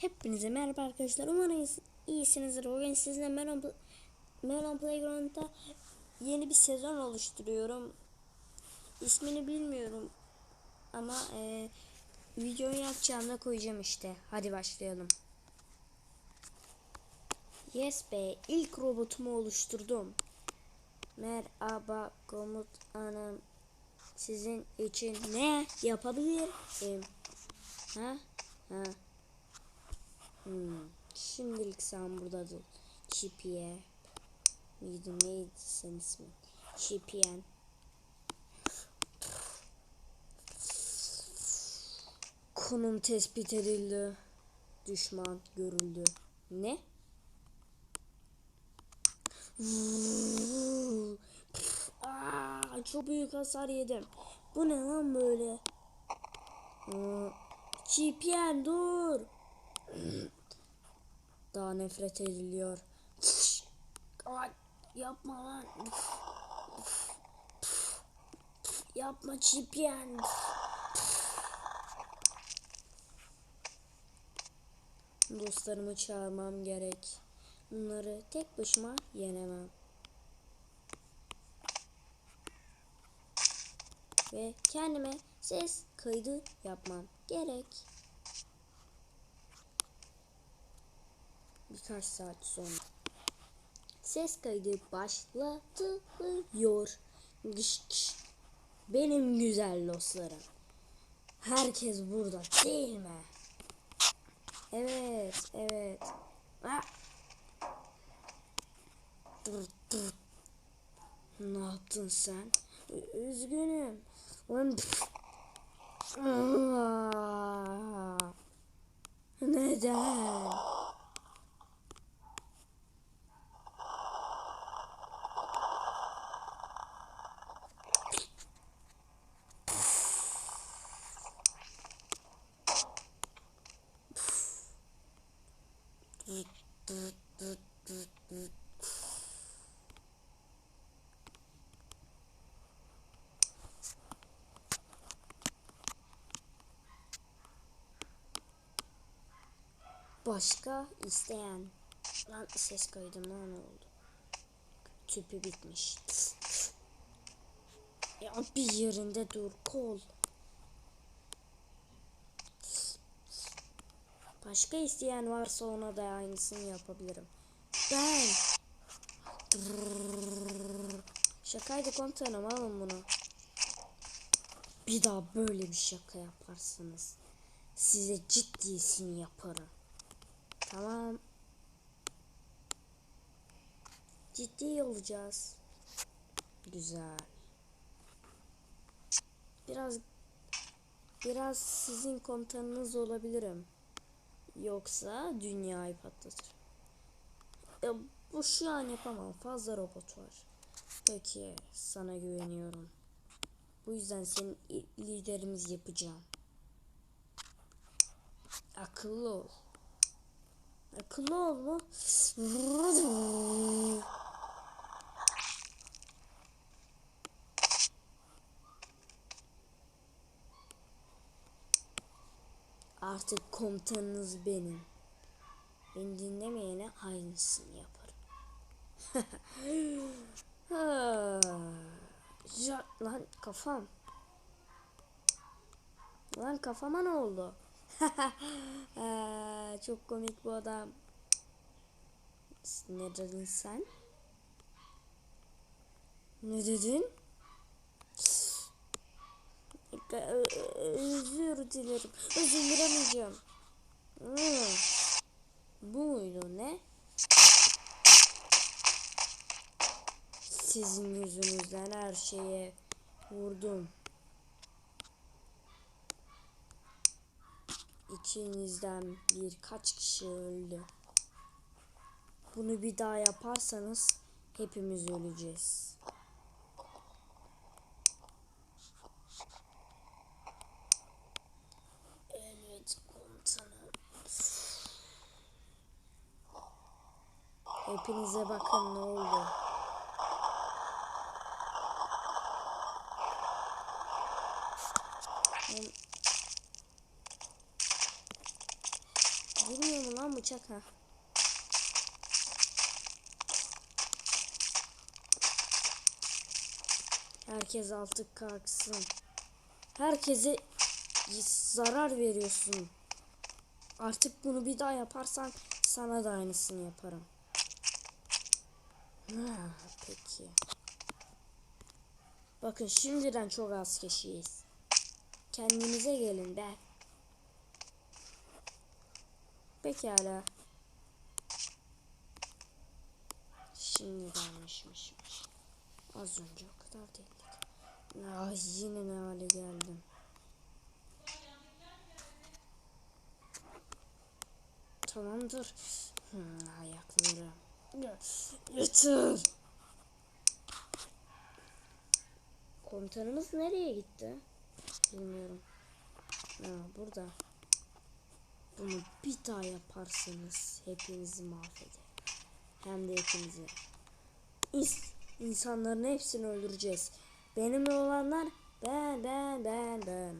Hepinize merhaba arkadaşlar. Umarım iyis- iyisinizdir. Bugün sizinle Melon, Melon Playground'da yeni bir sezon oluşturuyorum. İsmini bilmiyorum. Ama e, videoyu yapacağımda koyacağım işte. Hadi başlayalım. Yes be ilk robotumu oluşturdum. Merhaba komutanım. Sizin için ne yapabilirim? Ha? Ha? Hmm. Şimdilik sen burada dur. Çipiye. Neydi neydi sen ismin? Çipiyen. Konum tespit edildi. Düşman görüldü. Ne? Aa, çok büyük hasar yedim. Bu ne lan böyle? Çipiyen dur. Daha nefret ediliyor. Yapma lan. Yapma çipyen. Dostlarımı çağırmam gerek. Bunları tek başıma yenemem. Ve kendime ses kaydı yapmam gerek. Birkaç saat sonra. Ses kaydı başlatılıyor. Benim güzel dostlarım. Herkes burada değil mi? Evet, evet. Dur, dur. Ne yaptın sen? Üzgünüm. Lan- Aa! Neden? Başka isteyen. Lan ses kaydım lan oldu? Tüpü bitmiş. Ya bir yerinde dur kol. Başka isteyen varsa ona da aynısını yapabilirim. Ben. Şakaydı komutanım alın bunu. Bir daha böyle bir şaka yaparsınız. Size ciddisini yaparım. Tamam. Ciddi olacağız. Güzel. Biraz biraz sizin komutanınız olabilirim. Yoksa dünyayı patlatır. Ya, bu şu an yapamam. Fazla robot var. Peki sana güveniyorum. Bu yüzden senin liderimiz yapacağım. Akıllı ol. Akıllı ol mu? Artık komutanınız benim. Beni dinlemeyene aynısını yaparım. Ya, lan kafam. Lan kafama ne oldu? Aa, çok komik bu adam. Ne dedin sen? Ne dedin? Ö- ö- Özür dilerim. Özür dilemeyeceğim. Hmm. Bu muydu ne? Sizin yüzünüzden her şeye vurdum. İçinizden birkaç kişi öldü. Bunu bir daha yaparsanız hepimiz öleceğiz. Evet komutanım. Hepinize bakın ne oldu. Bilmiyorum. lan bıçak ha. Herkes altı kalksın. Herkese zarar veriyorsun. Artık bunu bir daha yaparsan sana da aynısını yaparım. Ha, peki. Bakın şimdiden çok az kişiyiz. Kendinize gelin be. Pekala. Şimdidenmişmiş. Az önce o kadar değildik. Ah yine ne hale geldim. Tamamdır. Hmm, ayakları. Yeter. Komutanımız nereye gitti? Bilmiyorum. Ha, burada. Bunu bir daha yaparsanız hepinizi mahvederim. Hem de hepinizi. İns insanların hepsini öldüreceğiz. Benimle olanlar ben ben ben ben.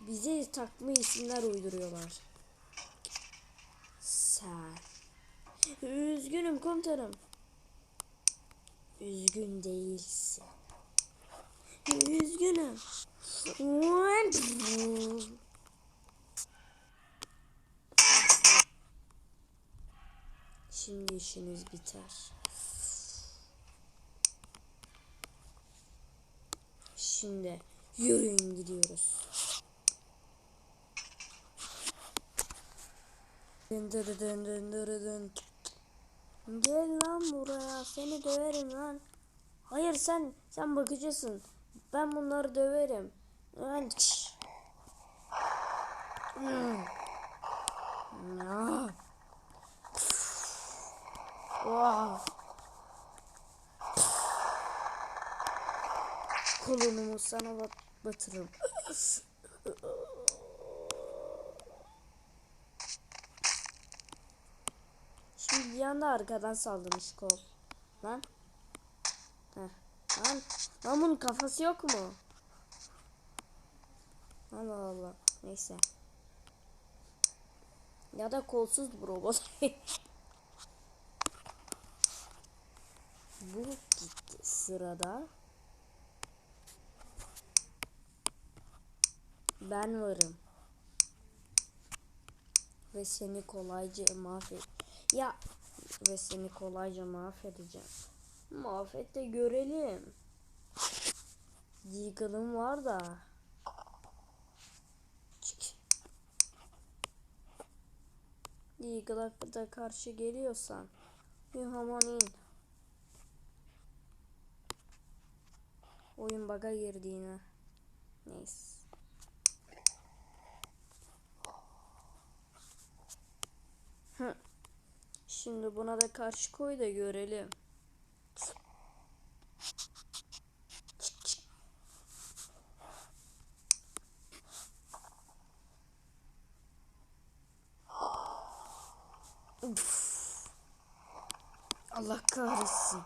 Bize takma isimler uyduruyorlar. Sen. Üzgünüm komutanım. Üzgün değilsin. Üzgünüm. Şimdi işiniz biter. Şimdi yürüyün gidiyoruz. Dın dın dın dın dın dın. Gel lan buraya seni döverim lan. Hayır sen sen bakıcısın. Ben bunları döverim. Lan. Wow. Kolunumu sana bat batırırım. Bir anda arkadan saldırmış kol. Lan. Heh. Lan. Lan bunun kafası yok mu? Allah Allah. Neyse. Ya da kolsuz bu robot. bu gitti sırada. Ben varım. Ve seni kolayca mahvet. Ya ve seni kolayca mahvedeceğim. Mahvet de görelim. Deagle'ım var da. Deagle'a da karşı geliyorsan. Bir hemen in. Oyun baga girdi yine. Neyse. Hı. Şimdi buna da karşı koy da görelim. Allah kahretsin.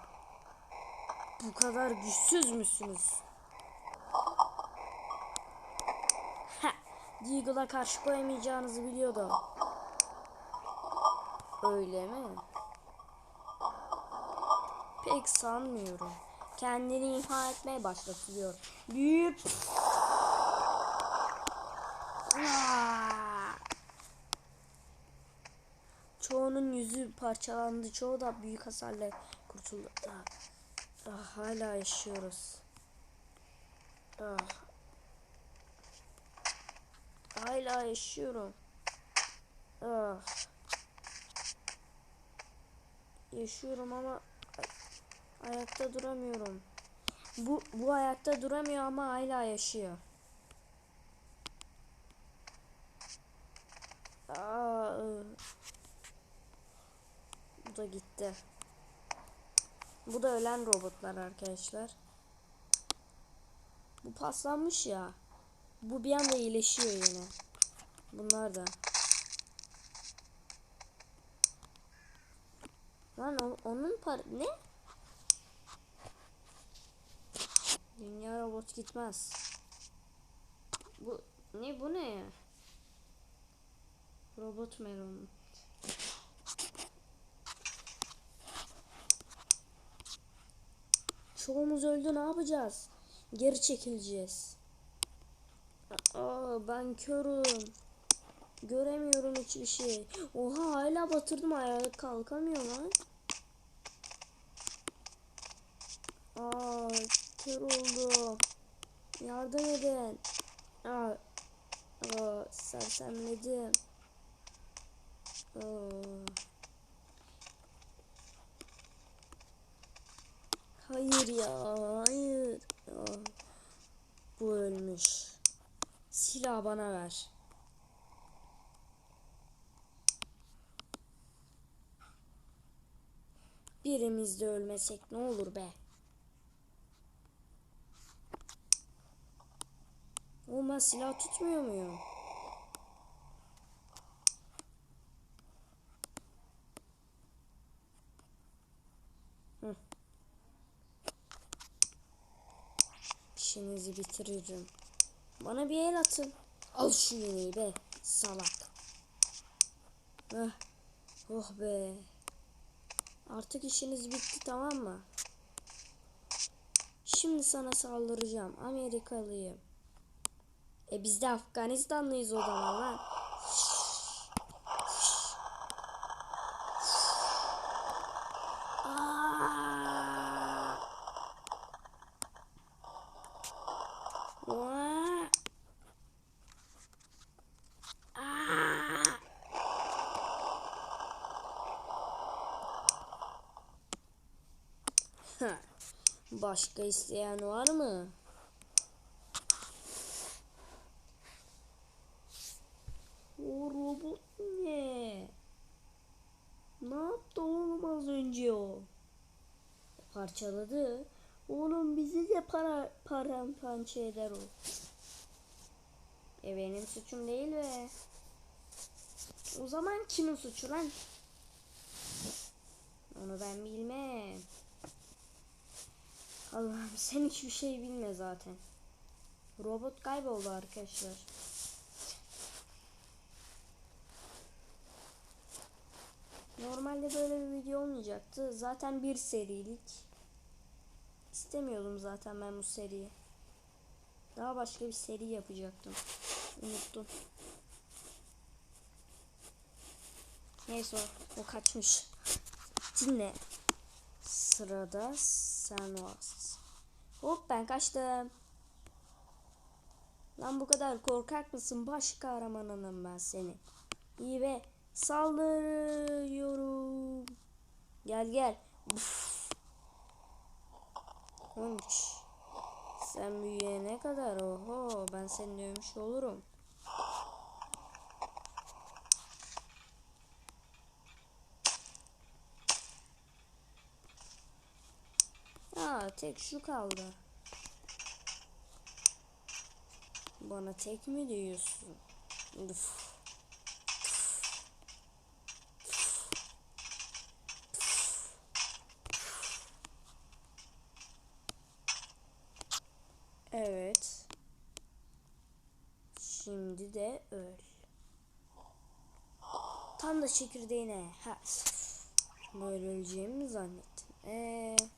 Bu kadar güçsüz müsünüz? Deagle'a karşı koyamayacağınızı biliyordum. Öyle mi? Pek sanmıyorum. Kendini imha etmeye başlatıyor. Büyük. Çoğunun yüzü parçalandı. Çoğu da büyük hasarla kurtuldu. Ah, hala yaşıyoruz. Ah. Hala yaşıyorum. Ah. Yaşıyorum ama ayakta duramıyorum. Bu bu ayakta duramıyor ama hala yaşıyor. Aa, bu da gitti. Bu da ölen robotlar arkadaşlar. Bu paslanmış ya. Bu bir anda iyileşiyor yine. Bunlar da. Lan o, onun par ne? Dünya robot gitmez. Bu ne bu ne? Robot melon. Çoğumuz öldü ne yapacağız? Geri çekileceğiz. Aa ben körüm. Göremiyorum hiçbir şey. Oha hala batırdım ayağa kalkamıyorum lan. Aa kör oldum. Yardım edin. Aa, aa sersemledim. Aa. Hayır ya, hayır. Aa, bu ölmüş. Silah bana ver. Birimiz de ölmesek ne olur be. Ben silah tutmuyor muyum? Hı. İşinizi bitiririm. Bana bir el atın. Al şu yemeği be salak. Heh. Oh be. Artık işiniz bitti tamam mı? Şimdi sana saldıracağım. Amerikalıyım. E biz de Afganistanlıyız o zaman lan. Aa! Vaa! Aa! Heh. Başka isteyen var mı? O robot ne? Ne yaptı oğlum az önce o? Parçaladı. Oğlum bizi de para paramparça eder o. E benim suçum değil be. O zaman kimin suçu lan? Onu ben bilmem. Allah'ım sen hiçbir şey bilme zaten. Robot kayboldu arkadaşlar. Normalde böyle bir video olmayacaktı. Zaten bir serilik. İstemiyordum zaten ben bu seriyi. Daha başka bir seri yapacaktım. Unuttum. Neyse o, o kaçmış. Dinle. Sırada sen varsın. Hop ben kaçtım. Lan bu kadar korkak mısın? Baş kahramanınım ben seni. İyi be. Saldırıyorum. Gel gel. Uf. Olmuş. Sen büyüyene kadar oho ben seni dövmüş olurum. Aa tek şu kaldı. Bana tek mi diyorsun? Uf. Evet. Şimdi de öl. Tam da çekirdeğine. Ha. Böyle öleceğimi mi zannettin?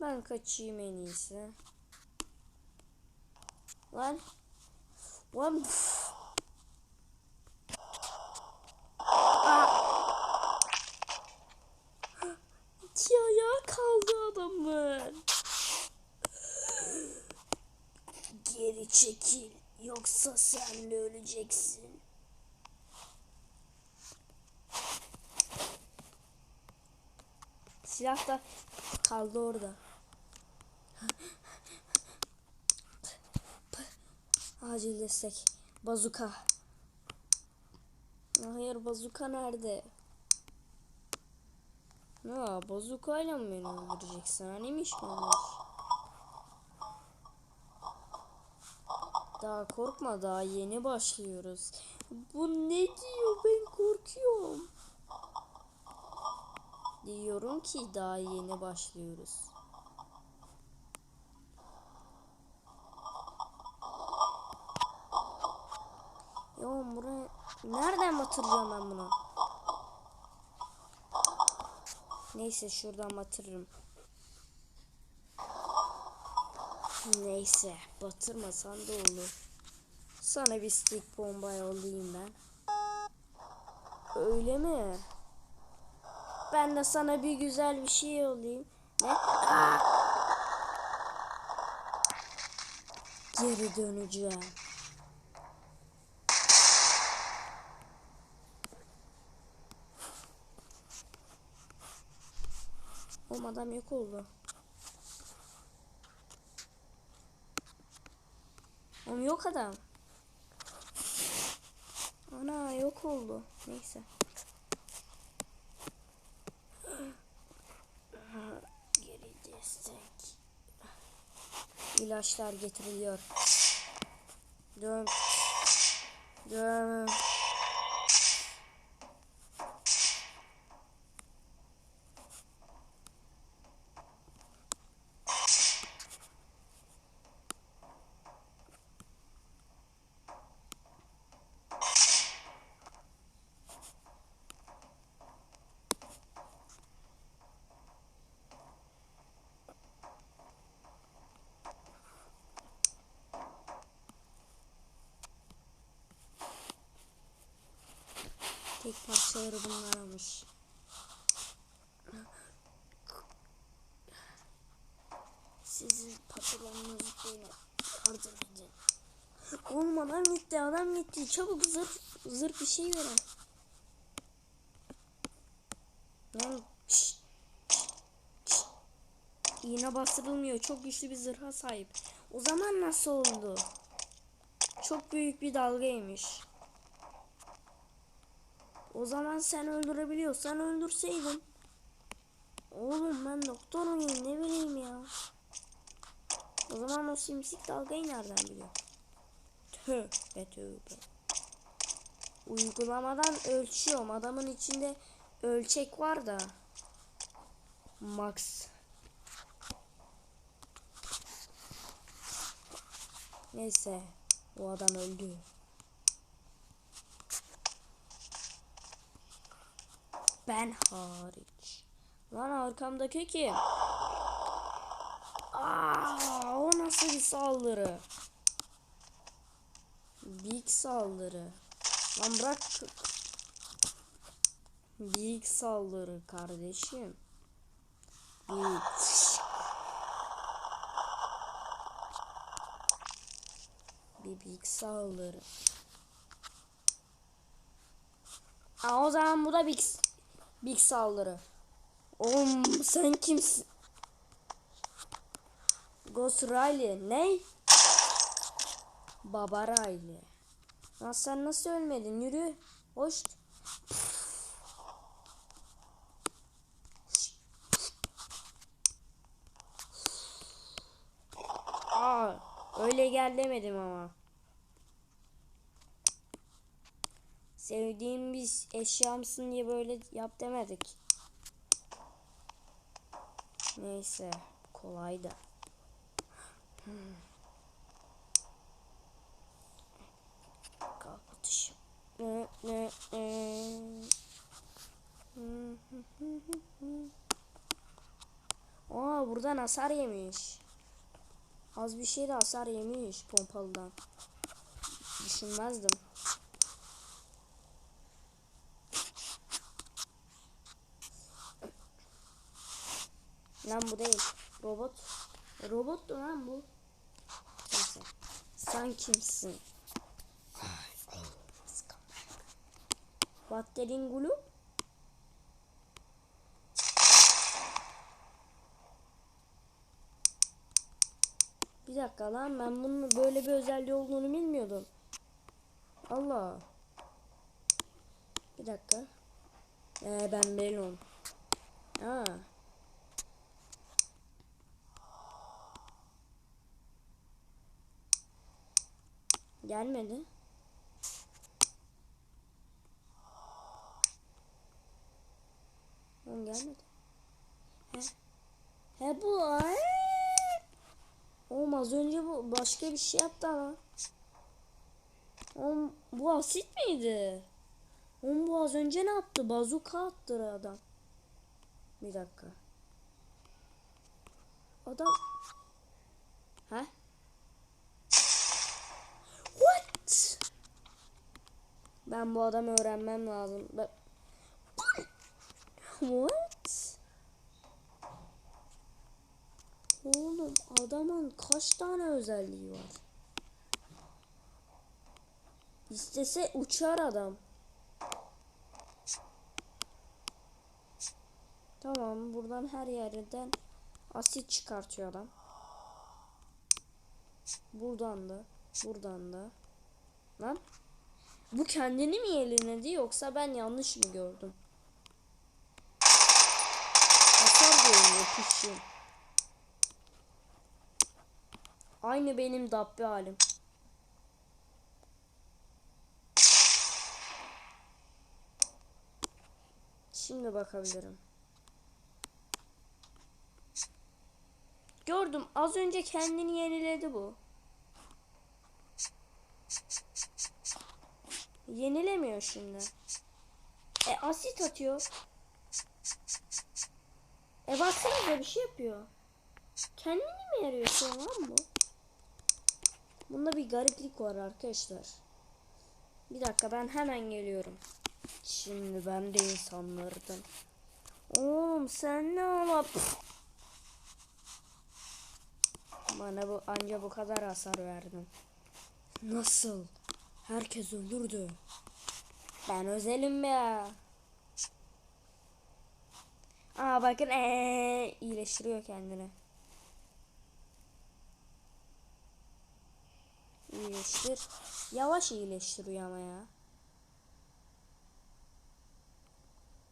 Ben kaçayım en iyisi. Lan. Lan. Aa. İki ayağı kaldı adamın. Geri çekil yoksa sen de öleceksin. Silah da kaldı orada. Acil destek. Bazuka. Hayır bazuka nerede? Ya bazukayla mı beni öldüreceksin? Hanimiş olmuş? Daha korkma daha yeni başlıyoruz. Bu ne diyor ben korkuyorum. Diyorum ki daha yeni başlıyoruz. Ya buraya nereden batıracağım ben bunu? Neyse şuradan batırırım. Neyse batırmasan da olur. Sana bir stick bomba yollayayım ben. Öyle mi? Ben de sana bir güzel bir şey yollayayım. Ne? Geri döneceğim. Oğlum adam yok oldu. Oğlum yok adam. Ana yok oldu. Neyse. Geri destek. İlaçlar getiriliyor. Dön. Dön. Tek parçaları bunlarmış. Sizin patronunuz beni yardım edin. Oğlum adam gitti adam gitti. Çabuk zırh, zırh bir şey verin. Lan. İğne bastırılmıyor. Çok güçlü bir zırha sahip. O zaman nasıl oldu? Çok büyük bir dalgaymış. O zaman sen öldürebiliyorsan öldürseydin. Oğlum ben doktor muyum ne bileyim ya. O zaman o simsik dalgayı nereden biliyor? Tövbe tövbe. Uygulamadan ölçüyorum. Adamın içinde ölçek var da. Max. Neyse. O adam öldü. Ben hariç. Lan arkamdaki kim? Aa, o nasıl bir saldırı? Big saldırı. Lan bırak. Big saldırı kardeşim. Big. Bir big saldırı. Aa, o zaman bu da big, big saldırı. Oğlum sen kimsin? Ghost Riley ne? Baba Riley. Lan sen nasıl ölmedin? Yürü. Hoş. Aa, öyle gel demedim ama. Sevdiğim bir eşyamsın diye böyle yap demedik. Neyse kolaydı. Hmm. Kapatışım. Aa buradan hasar yemiş. Az bir şey de hasar yemiş pompalıdan. Düşünmezdim. Lan bu değil. Robot. Robot da lan bu. Neyse. Sen kimsin? Batterin gulu. Bir dakika lan ben bunun böyle bir özelliği olduğunu bilmiyordum. Allah. Bir dakika. Ee, ben Melon. Ha. Gelmedi. Oğlum gelmedi. He. He bu. Oğlum az önce bu başka bir şey yaptı ama. Oğlum, bu asit miydi? Oğlum bu az önce ne yaptı? Bazuka attı adam. Bir dakika. Adam... He? What? Ben bu adamı öğrenmem lazım. What? Oğlum adamın kaç tane özelliği var? İstese uçar adam. Tamam buradan her yerden asit çıkartıyor adam. Buradan da, buradan da. Lan bu kendini mi yeniledi yoksa ben yanlış mı gördüm? Hasar görünüyor pişin. Aynı benim dabbe halim. Şimdi bakabilirim. Gördüm az önce kendini yeniledi bu. Yenilemiyor şimdi. E asit atıyor. E baksanıza bir şey yapıyor. Kendini mi yarıyor şu an lan bu? Bunda bir gariplik var arkadaşlar. Bir dakika ben hemen geliyorum. Şimdi ben de insanlardan. Oğlum sen ne yap? Bana bu anca bu kadar hasar verdin. Nasıl? Herkes öldürdü. Ben özelim ya. Aa bakın ee, iyileştiriyor kendini. İyileştir. Yavaş iyileştiriyor ama ya.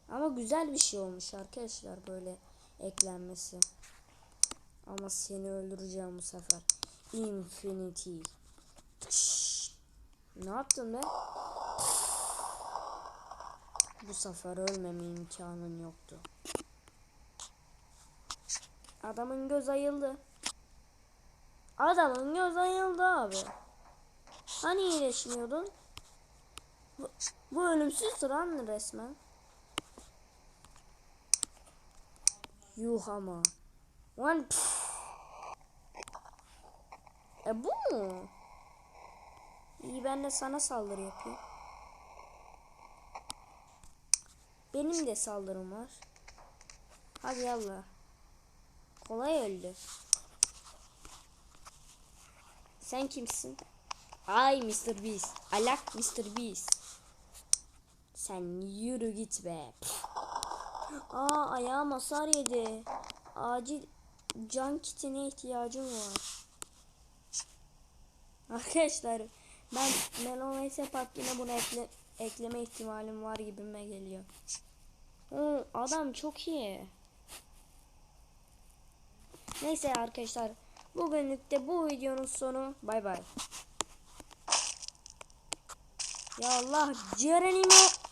Ama güzel bir şey olmuş arkadaşlar böyle eklenmesi. Ama seni öldüreceğim bu sefer. Infinity. Ne yaptın be? Bu sefer ölmeme imkanın yoktu. Adamın göz ayıldı. Adamın göz ayıldı abi. Hani iyileşmiyordun? Bu, bu ölümsüz lan resmen. Yuh ama. Lan. E bu mu? İyi ben de sana saldırı yapayım. Benim de saldırım var. Hadi yallah. Kolay öldü. Sen kimsin? Ay Mr. Beast. Alak Mr. Beast. Sen yürü git be. Aa ayağım hasar yedi. Acil can kitine ihtiyacım var. Arkadaşlar ben Melon vs Patkin'e bunu ekle, ekleme ihtimalim var gibime geliyor. Oo, adam çok iyi. Neyse arkadaşlar bugünlük de bu videonun sonu. Bay bay. Ya Allah Cerenimo